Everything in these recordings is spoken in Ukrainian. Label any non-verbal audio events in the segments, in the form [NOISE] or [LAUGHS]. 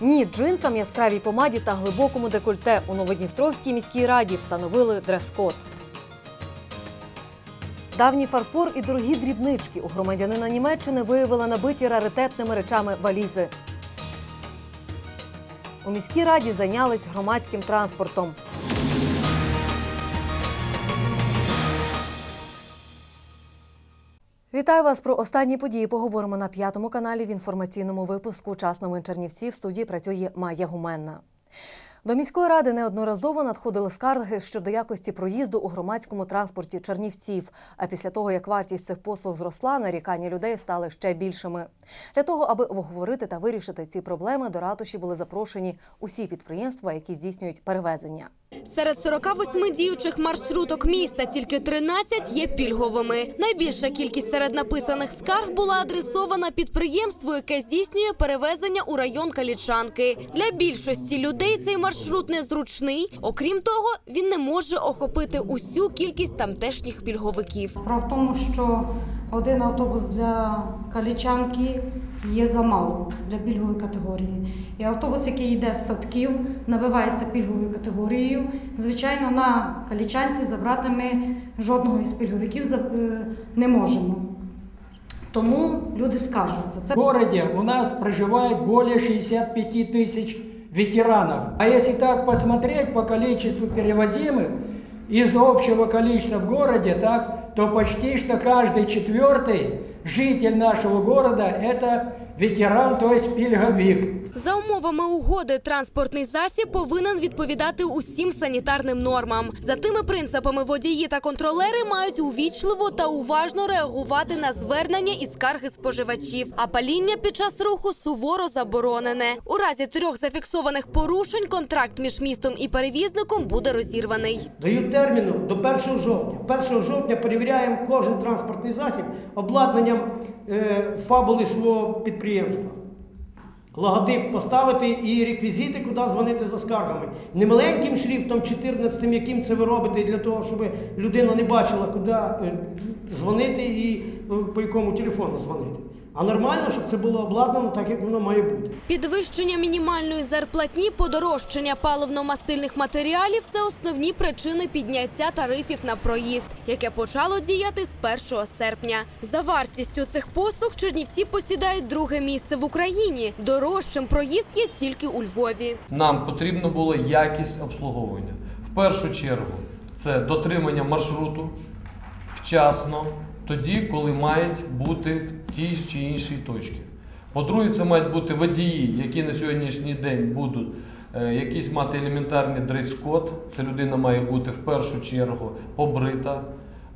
Ні джинсам, яскравій помаді та глибокому декольте у Новодністровській міській раді встановили дрес-код. Давній фарфор і дорогі дрібнички у громадянина Німеччини виявили набиті раритетними речами валізи. У міській раді зайнялись громадським транспортом. Вітаю вас про останні події. Поговоримо на п'ятому каналі в інформаційному випуску «Час новин Чернівців». В студії працює Майя Гуменна. До міської ради неодноразово надходили скарги щодо якості проїзду у громадському транспорті Чернівців. А після того, як вартість цих послуг зросла, нарікання людей стали ще більшими. Для того, аби обговорити та вирішити ці проблеми, до ратуші були запрошені усі підприємства, які здійснюють перевезення. Серед 48 діючих маршруток міста тільки 13 є пільговими. Найбільша кількість серед написаних скарг була адресована підприємству, яке здійснює перевезення у район Калічанки. Для більшості людей цей маршрут незручний. Окрім того, він не може охопити усю кількість тамтешніх пільговиків. Справа в тому, що один автобус для калічанки є замало для пільгової категорії. І автобус, який йде з садків, набивається пільговою категорією. Звичайно, на калічанці забрати ми жодного із пільговиків за- е, не можемо. Тому люди скаржуться. Це В городе у нас проживает более 65 тысяч ветеранов. А если так посмотреть по количеству перевозимых из общего количества в городе, так, то почти что каждый четвертый житель нашего города это ветеран, то есть пильговик. За умовами угоди, транспортний засіб повинен відповідати усім санітарним нормам. За тими принципами водії та контролери мають увічливо та уважно реагувати на звернення і скарги споживачів. А паління під час руху суворо заборонене. У разі трьох зафіксованих порушень контракт між містом і перевізником буде розірваний. Дають терміну до 1 жовтня. 1 жовтня перевіряємо кожен транспортний засіб обладнанням е, фабули свого підприємства. Логотип поставити і реквізити, куди дзвонити за скаргами. Не маленьким шрифтом 14, яким це ви робите, для того, щоб людина не бачила, куди е, дзвонити і е, по якому телефону дзвонити. А нормально, щоб це було обладнано так, як воно має бути. Підвищення мінімальної зарплатні, подорожчання паливно-мастильних матеріалів це основні причини підняття тарифів на проїзд, яке почало діяти з 1 серпня. За вартістю цих послуг Чернівці посідають друге місце в Україні. Дорожчим проїзд є тільки у Львові. Нам потрібно було якість обслуговування. В першу чергу це дотримання маршруту вчасно, тоді, коли мають бути в тій чи іншій точці. По-друге, це мають бути водії, які на сьогоднішній день будуть якісь мати елементарний дрес-код. Це людина має бути в першу чергу побрита,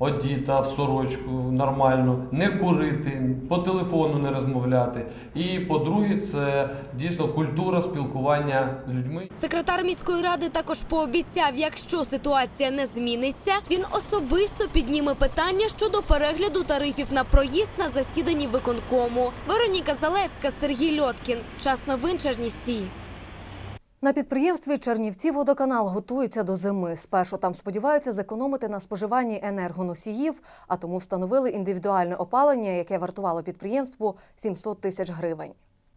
одіта в сорочку нормально, не курити, по телефону не розмовляти. І по-друге, це дійсно культура спілкування з людьми. Секретар міської ради також пообіцяв, якщо ситуація не зміниться, він особисто підніме питання щодо перегляду тарифів на проїзд на засіданні виконкому. Вероніка Залевська, Сергій Льоткін. Час новин Чернівці. На підприємстві Чернівці водоканал готується до зими. Спершу там сподіваються зекономити на споживанні енергоносіїв, а тому встановили індивідуальне опалення, яке вартувало підприємству 700 тисяч гривень.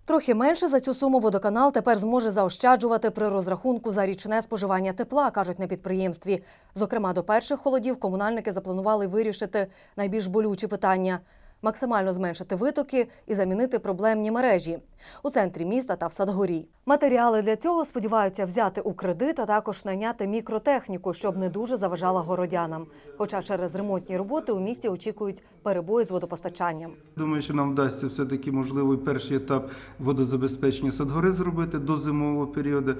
Трохи менше за цю суму водоканал тепер зможе заощаджувати при розрахунку за річне споживання тепла, кажуть на підприємстві. Зокрема, до перших холодів комунальники запланували вирішити найбільш болючі питання максимально зменшити витоки і замінити проблемні мережі у центрі міста та в Садгорі. Матеріали для цього сподіваються взяти у кредит, а також найняти мікротехніку, щоб не дуже заважала городянам. Хоча через ремонтні роботи у місті очікують перебої з водопостачанням. Думаю, що нам вдасться все-таки можливо перший етап водозабезпечення Садгори зробити до зимового періоду,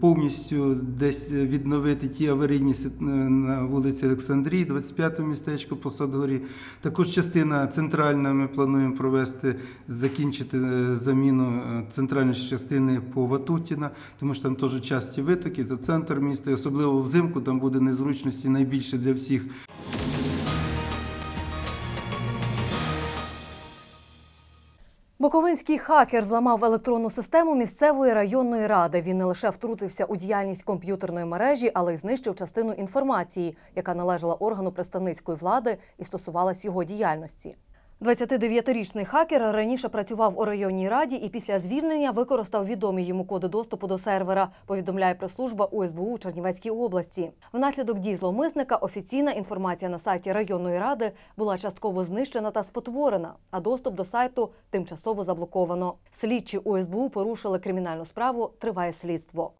повністю десь відновити ті аварійні на вулиці Олександрії, 25 містечко по Садгорі. Також частина центральна ми плануємо провести, закінчити е, заміну е, центральної частини по Ватутіна, тому що там теж часті витоки, це центр міста, особливо взимку там буде незручності найбільше для всіх. Буковинський хакер зламав електронну систему місцевої районної ради. Він не лише втрутився у діяльність комп'ютерної мережі, але й знищив частину інформації, яка належала органу представницької влади і стосувалась його діяльності. 29-річний хакер раніше працював у районній раді і після звільнення використав відомі йому коди доступу до сервера. Повідомляє прес-служба УСБУ у Чернівецькій області. Внаслідок дій зловмисника офіційна інформація на сайті районної ради була частково знищена та спотворена, а доступ до сайту тимчасово заблоковано. Слідчі УСБУ порушили кримінальну справу. Триває слідство.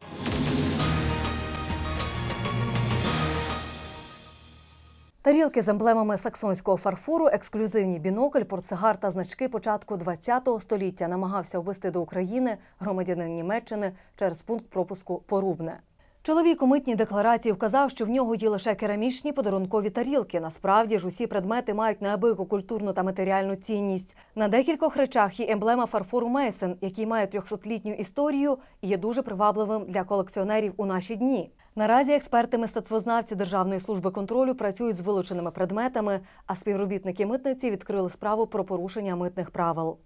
Тарілки з емблемами саксонського фарфору, ексклюзивні бінокль, портсигар та значки початку ХХ століття намагався ввести до України громадянин Німеччини через пункт пропуску Порубне. Чоловік у митній декларації вказав, що в нього є лише керамічні подарункові тарілки. Насправді ж усі предмети мають неабияку культурну та матеріальну цінність. На декількох речах є емблема фарфору Мейсен, який має 300-літню історію і є дуже привабливим для колекціонерів у наші дні. Наразі експерти мистецтвознавці Державної служби контролю працюють з вилученими предметами, а співробітники митниці відкрили справу про порушення митних правил.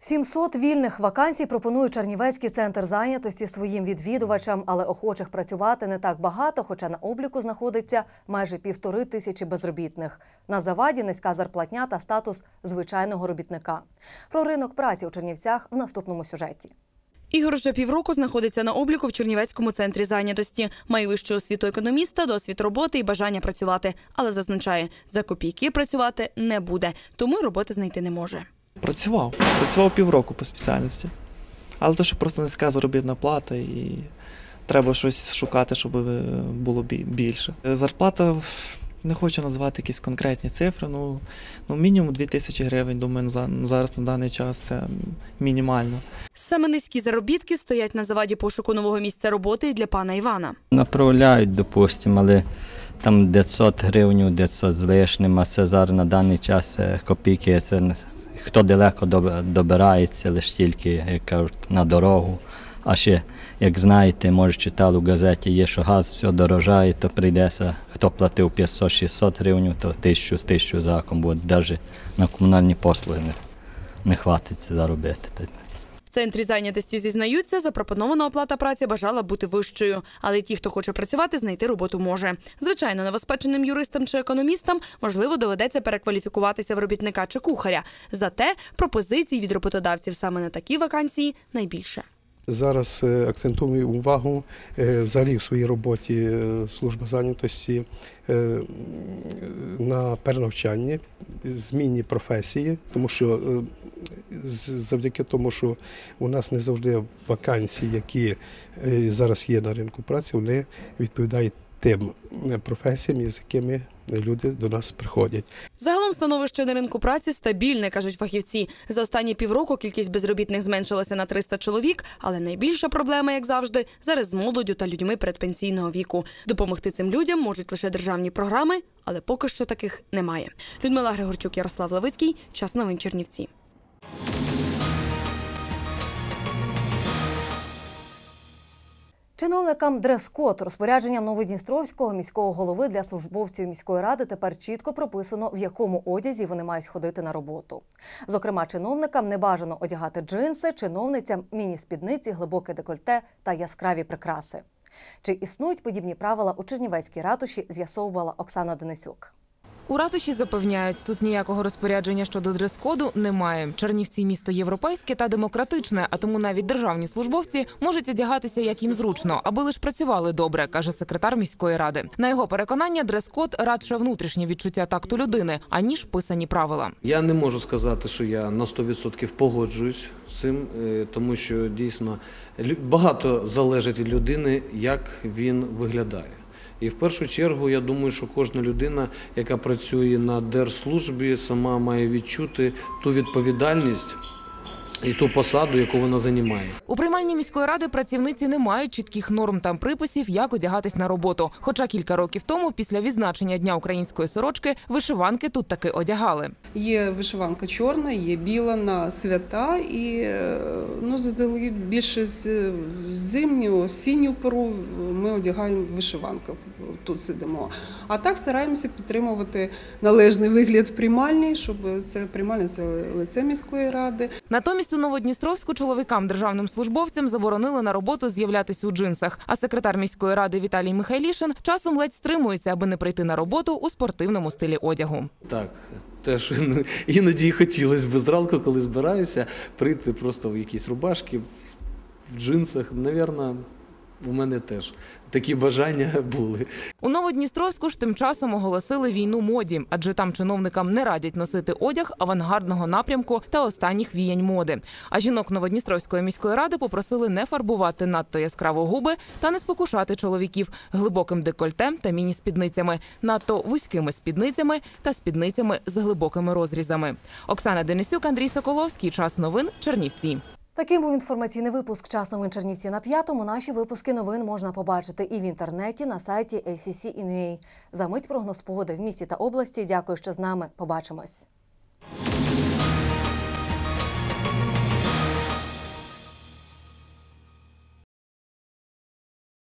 700 вільних вакансій пропонує Чернівецький центр зайнятості своїм відвідувачам, але охочих працювати не так багато, хоча на обліку знаходиться майже півтори тисячі безробітних. На заваді низька зарплатня та статус звичайного робітника. Про ринок праці у Чернівцях в наступному сюжеті. Ігор вже півроку знаходиться на обліку в Чернівецькому центрі зайнятості. Має вищу освіту економіста, досвід роботи і бажання працювати. Але зазначає, за копійки працювати не буде, тому роботи знайти не може. Працював. Працював півроку по спеціальності. Але то, що просто низька заробітна плата і треба щось шукати, щоб е, було більше. Зарплата не хочу назвати якісь конкретні цифри, ну, ну мінімум 2 тисячі гривень, думаю, за- зараз на даний час це мінімально. Саме низькі заробітки стоять на заваді пошуку нового місця роботи і для пана Івана. Направляють, допустимо, але там 900 гривень, 900 з лишнім, а це зараз на даний час е, копійки. Це не- хто далеко доб- добирається, лише тільки, як кажуть, на дорогу. А ще, як знаєте, може читали в газеті, є, що газ все дорожає, то прийдеться, хто платив 500-600 гривень, то 1000 з 1000 заком буде. Навіть на комунальні послуги не, не хватить заробити. В центрі зайнятості зізнаються, запропонована оплата праці бажала бути вищою, але ті, хто хоче працювати, знайти роботу може. Звичайно, новоспеченим юристам чи економістам можливо доведеться перекваліфікуватися в робітника чи кухаря. Зате пропозицій від роботодавців саме на такі вакансії найбільше. Зараз е, акцентую увагу е, взагалі в своїй роботі е, служба зайнятості на перенавчанні, зміні професії, тому що завдяки тому, що у нас не завжди вакансії, які зараз є на ринку праці, вони відповідають тим професіям, з якими люди до нас приходять. Загалом становище на ринку праці стабільне, кажуть фахівці. За останні півроку кількість безробітних зменшилася на 300 чоловік, але найбільша проблема, як завжди, зараз з молоддю та людьми передпенсійного віку. Допомогти цим людям можуть лише державні програми, але поки що таких немає. Людмила Григорчук, Ярослав Левицький, час новин Чернівці. Чиновникам дрес-код розпорядженням Новодністровського міського голови для службовців міської ради тепер чітко прописано, в якому одязі вони мають ходити на роботу. Зокрема, чиновникам не бажано одягати джинси, чиновницям міні-спідниці, глибоке декольте та яскраві прикраси. Чи існують подібні правила у Чернівецькій ратуші, з'ясовувала Оксана Денисюк. У ратуші запевняють, тут ніякого розпорядження щодо дрес-коду немає. Чернівці місто європейське та демократичне, а тому навіть державні службовці можуть одягатися як їм зручно, аби лиш працювали добре, каже секретар міської ради. На його переконання, дрес-код радше внутрішнє відчуття такту людини, аніж писані правила. Я не можу сказати, що я на 100% погоджуюсь з цим, е, тому що дійсно багато залежить від людини, як він виглядає. І в першу чергу я думаю, що кожна людина, яка працює на держслужбі, сама має відчути ту відповідальність і ту посаду, яку вона займає. У приймальні міської ради працівниці не мають чітких норм та приписів, як одягатись на роботу. Хоча кілька років тому, після відзначення дня української сорочки, вишиванки тут таки одягали. Є вишиванка чорна, є біла на свята, і е, ну, заздалегідь більше з з зимню, осінню пору ми одягаємо вишиванку. Тут сидимо. А так стараємося підтримувати належний вигляд приймальні, щоб це приймальня це лице міської ради. Натомість у Новодністровську чоловікам державним службовцям заборонили на роботу з'являтися у джинсах. А секретар міської ради Віталій Михайлішин часом ледь стримується, аби не прийти на роботу у спортивному стилі одягу. Так, теж [LAUGHS] іноді хотілося б зранку, коли збираюся, прийти просто в якісь рубашки, в джинсах. Навірно, у мене теж такі бажання були. У Новодністровську ж тим часом оголосили війну моді, адже там чиновникам не радять носити одяг авангардного напрямку та останніх віянь моди. А жінок Новодністровської міської ради попросили не фарбувати надто яскраво губи та не спокушати чоловіків глибоким декольтем та міні-спідницями, надто вузькими спідницями та спідницями з глибокими розрізами. Оксана Денисюк, Андрій Соколовський. Час новин Чернівці. Таким був інформаційний випуск «Час новин Чернівці на п'ятому. Наші випуски новин можна побачити і в інтернеті на сайті ACC.NUA. За мить прогноз погоди в місті та області. Дякую, що з нами. Побачимось.